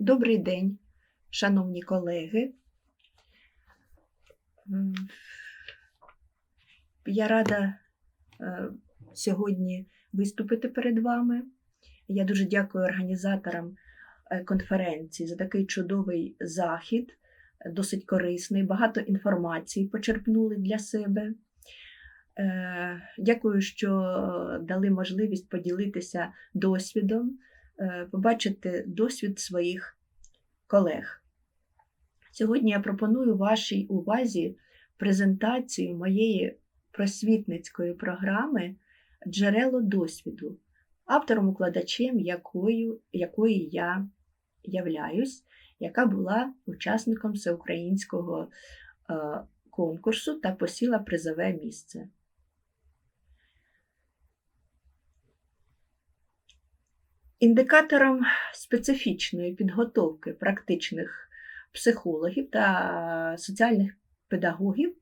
Добрий день, шановні колеги. Я рада е, сьогодні виступити перед вами. Я дуже дякую організаторам е, конференції за такий чудовий захід, досить корисний, багато інформації почерпнули для себе. Е, Дякую, що дали можливість поділитися досвідом, побачити досвід своїх колег. Сьогодні я пропоную вашій увазі презентацію моєї просвітницької програми Джерело досвіду, автором-укладачем якою, якої я являюсь, яка була учасником всеукраїнського е, конкурсу та посіла призове місце. Індикатором специфічної підготовки практичних психологів та соціальних педагогів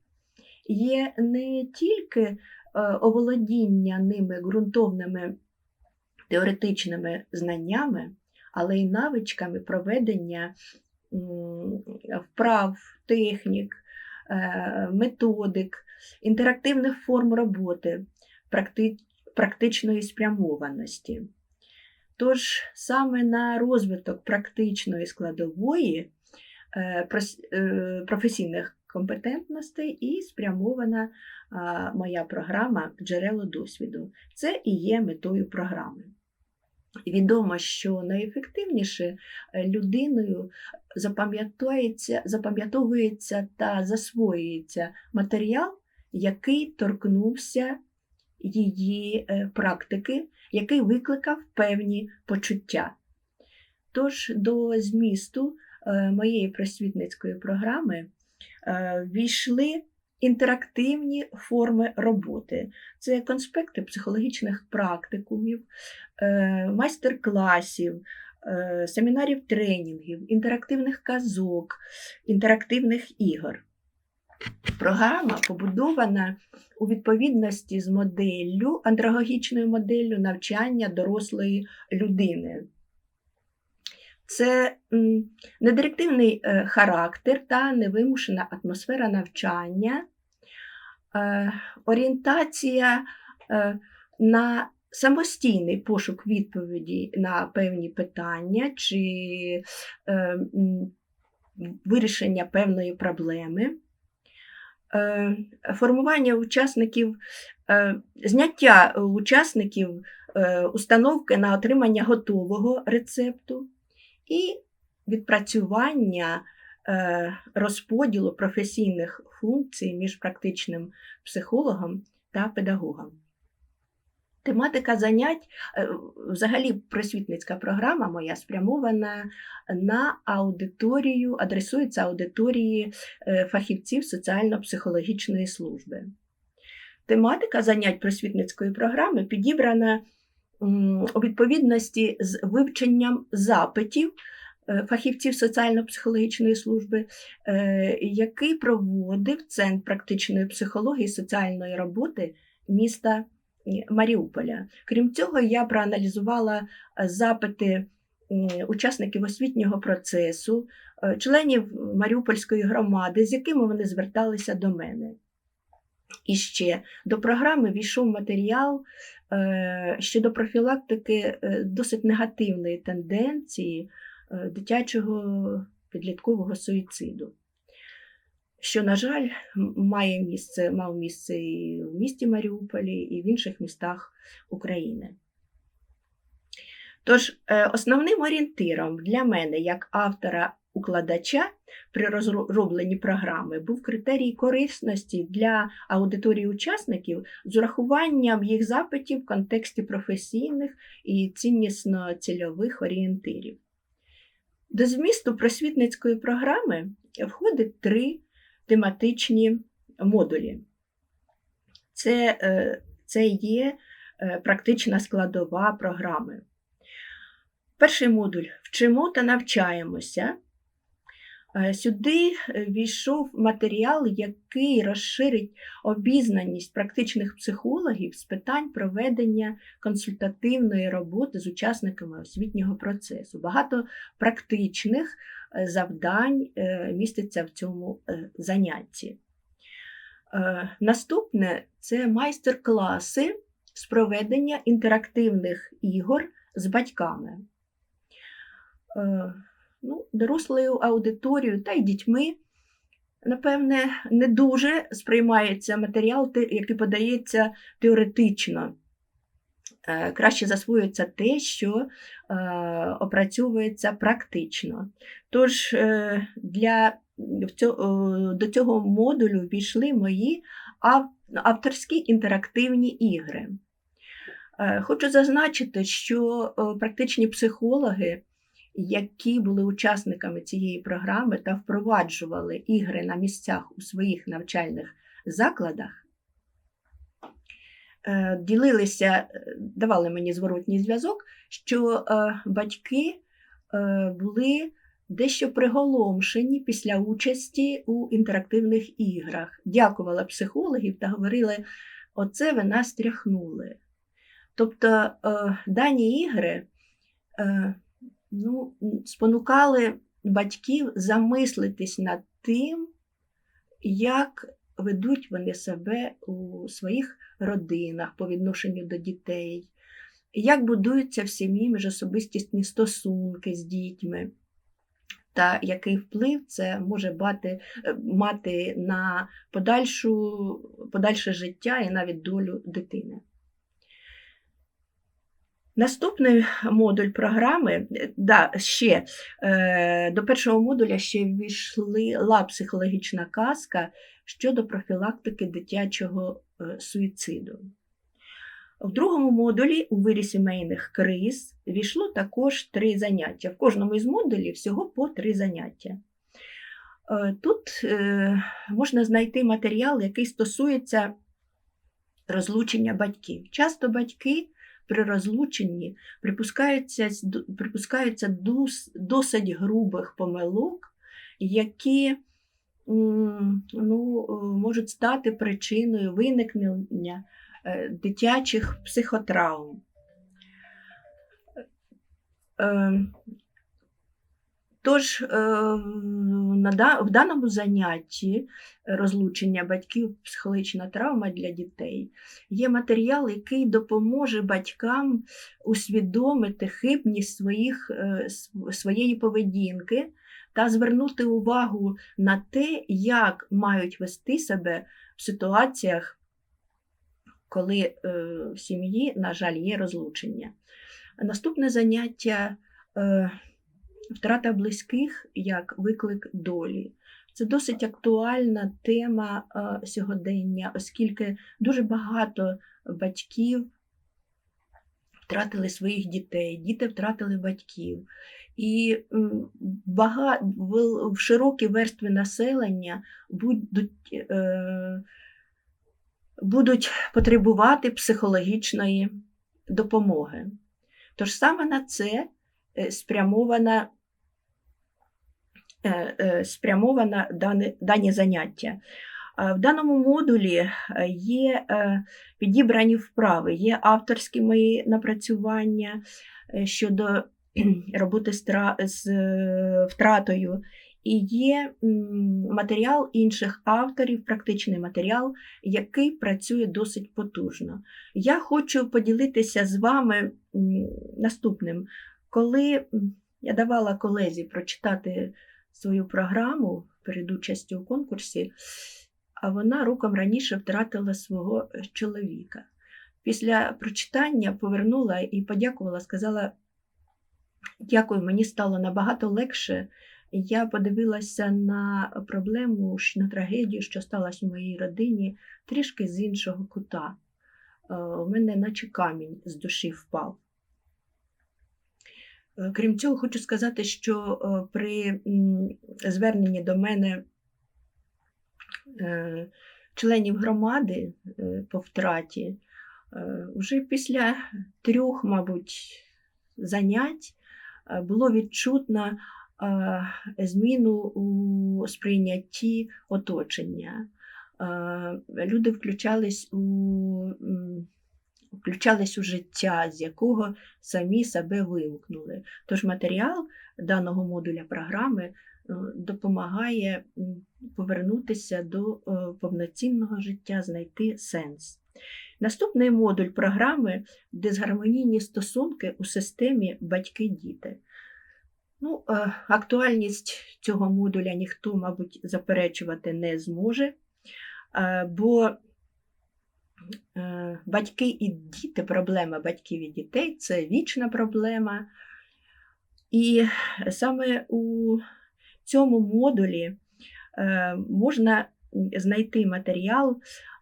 є не тільки е, оволодіння ними ґрунтовними теоретичними знаннями, але й навичками проведення вправ, технік, е, методик, інтерактивних форм роботи, практичної спрямованості. Тож саме на розвиток практичної складової е, е, професійних компетентностей і спрямована моя програма Джерело досвіду. Це і є метою програми. Відомо, що найефективніше е, людиною запам'ятовується, та засвоюється матеріал, який торкнувся її практики, який викликав певні почуття. Тож до змісту е, моєї просвітницької програми е, війшли інтерактивні форми роботи. Це конспекти психологічних практикумів, е, майстер-класів, семінарів тренінгів, інтерактивних казок, інтерактивних ігор. Програма побудована у відповідності з моделлю, андрогогічною моделлю навчання дорослої людини. Це недирективний е, характер та невимушена атмосфера навчання, е, орієнтація е, на самостійний пошук відповіді на певні питання чи вирішення певної проблеми. Е, Формування учасників, е, зняття учасників е, установки на отримання готового рецепту і відпрацювання розподілу професійних функцій між практичним психологом та педагогом. Тематика занять, е, взагалі просвітницька програма моя спрямована на аудиторію, адресується аудиторії е, фахівців соціально-психологічної служби. Тематика занять просвітницької програми підібрана у відповідності з вивченням запитів е, фахівців соціально-психологічної служби, який проводив Центр практичної психології і соціальної роботи міста Маріуполя. Крім цього, я проаналізувала е, запити учасників освітнього процесу, е, членів Маріупольської громади, з якими вони зверталися до мене. І ще до програми війшов матеріал е, щодо профілактики досить негативної тенденції дитячого підліткового суїциду. Що, на жаль, має місце, мав місце і в місті Маріуполі, і в інших містах України. Тож, е, основним орієнтиром для мене, як автора-укладача при розробленні програми, був критерій корисності для аудиторії учасників з урахуванням їх запитів в контексті професійних і ціннісно-цільових орієнтирів. До змісту просвітницької програми входить три тематичні модулі. Це, е, це є е, практична складова програми. Перший модуль вчимо та навчаємося. Е, Сюди війшов матеріал, який розширить обізнаність практичних психологів з питань проведення консультативної роботи з учасниками освітнього процесу. Багато практичних завдань е, міститься в цьому е, занятті. Е, Наступне це майстер-класи з проведення інтерактивних ігор з батьками. Е, Ну, дорослою аудиторією та й дітьми, напевне, не дуже сприймається матеріал, який подається теоретично. Е, Краще засвоюється те, що е, опрацьовується практично. Тож е, для до цього модулю ввійшли мої авторські інтерактивні ігри. Хочу зазначити, що практичні психологи, які були учасниками цієї програми та впроваджували ігри на місцях у своїх навчальних закладах, ділилися, е, давали мені зворотній зв'язок, що е, батьки е, були дещо приголомшені після участі у інтерактивних іграх. Дякувала психологів та говорили, оце ви нас тряхнули. Тобто е, дані ігри е, ну, спонукали батьків замислитись над тим, як ведуть вони себе у своїх родинах по відношенню до дітей, як будуються в сім'ї міжособистісні стосунки з дітьми, та який вплив це може мати, мати на подальшу, подальше життя і навіть долю дитини. Наступний модуль програми, да, ще е, до першого модуля ще ввійшла психологічна казка щодо профілактики дитячого е, суїциду. В другому модулі у вирі сімейних криз війшло також три заняття. В кожному із модулів всього по три заняття. Е, Тут можна знайти матеріал, який стосується розлучення батьків. Часто батьки при розлученні припускаються, припускається досить грубих помилок, які ну, е, можуть стати причиною виникнення е, дитячих психотравм. Е, Тож е, в даному занятті розлучення батьків, психологічна травма для дітей є матеріал, який допоможе батькам усвідомити хибність своїх, е, своєї поведінки та звернути увагу на те, як мають вести себе в ситуаціях, коли е, в сім'ї, на жаль, є розлучення. Наступне заняття е, втрата близьких як виклик долі. Це досить актуальна тема е, сьогодення, оскільки дуже багато батьків втратили своїх дітей, діти втратили батьків. І бага, в, в широкі верстви населення будуть, е, будуть потребувати психологічної допомоги. Тож саме на це е, спрямована, е, е, дане, дані заняття. В даному модулі е, є е, підібрані вправи, є авторські мої напрацювання е, щодо роботи з тра- з втратою, і є матеріал інших авторів, практичний матеріал, який працює досить потужно. Я хочу поділитися з вами наступним. Коли я давала колезі прочитати свою програму перед участю у конкурсі, а вона роком раніше втратила свого е, чоловіка. Після прочитання повернула і подякувала, сказала: дякую, мені стало набагато легше. Я подивилася на проблему, на трагедію, що сталася в моїй родині, трішки з іншого кута. Е, У мене наче камінь з душі впав. Е, Крім цього, хочу сказати, що е, при зверненні до мене е, членів громади по втраті, вже після трьох, мабуть, занять було відчутно зміну у сприйнятті оточення. Люди включались у, включались у життя, з якого самі себе вимкнули. Тож матеріал даного модуля програми е, допомагає повернутися до е, повноцінного життя, знайти сенс. Наступний модуль програми дисгармонійні стосунки у системі батьки-діти. Ну, е, актуальність цього модуля ніхто, мабуть, заперечувати не зможе, бо батьки і діти, проблема батьків і дітей це вічна проблема. І саме у цьому модулі е, можна знайти матеріал,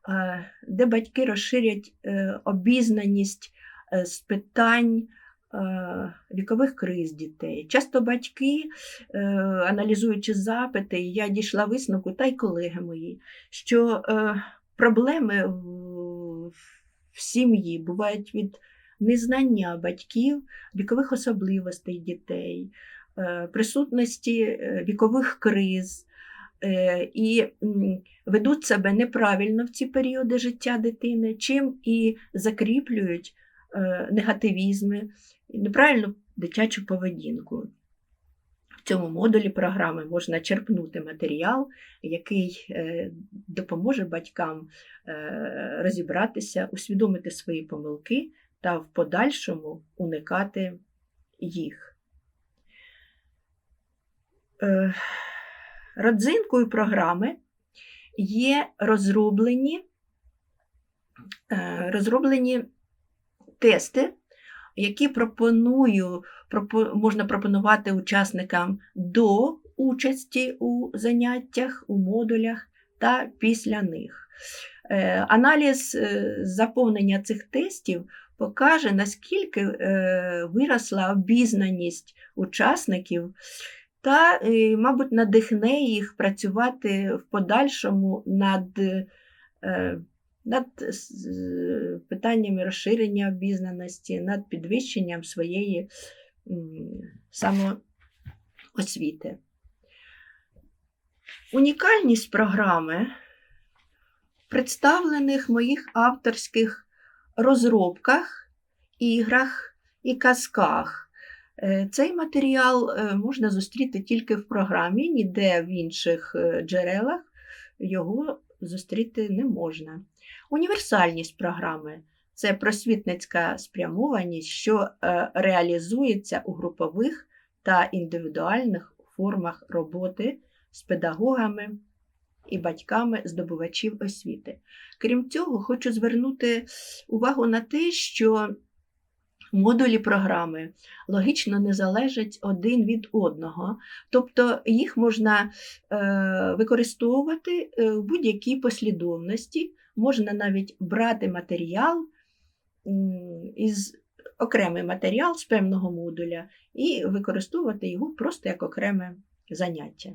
е, де батьки розширять е, обізнаність е, з питань е, вікових криз дітей. Часто батьки, е, аналізуючи запити, я дійшла висновку, та й колеги мої, що е, проблеми в сім'ї бувають від незнання батьків вікових особливостей дітей, е, присутності е, вікових криз. Е, І ведуть себе неправильно в ці періоди життя дитини, чим і закріплюють негативізми, неправильну дитячу поведінку. Цьому модулі програми можна черпнути матеріал, який е, допоможе батькам е, розібратися, усвідомити свої помилки та в подальшому уникати їх. Е, Родзинкою програми є розроблені, розроблені тести, які пропоную, пропо- можна пропонувати учасникам до участі у заняттях, у модулях та після них. Е, Аналіз е, заповнення цих тестів покаже, наскільки е, виросла обізнаність учасників та, мабуть, надихне їх працювати в подальшому над, над питаннями розширення обізнаності, над підвищенням своєї самоосвіти. Унікальність програми в представлених моїх авторських розробках, іграх і казках. Е, Цей матеріал е, можна зустріти тільки в програмі, ніде в інших е, джерелах його зустріти не можна. Універсальність програми це просвітницька спрямованість, що е, реалізується у групових та індивідуальних формах роботи з педагогами і батьками здобувачів освіти. Крім цього, хочу звернути увагу на те, що модулі програми логічно не залежать один від одного, тобто їх можна е, використовувати е, в будь-якій послідовності, можна навіть брати матеріал із окремий матеріал з певного модуля і використовувати його просто як окреме заняття.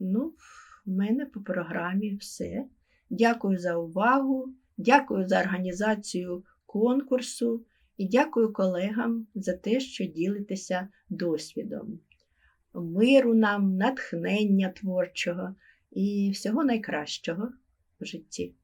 Ну, в мене по програмі все. Дякую за увагу, дякую за організацію конкурсу і дякую колегам за те, що ділитеся досвідом. Миру нам, натхнення творчого і всього найкращого в житті.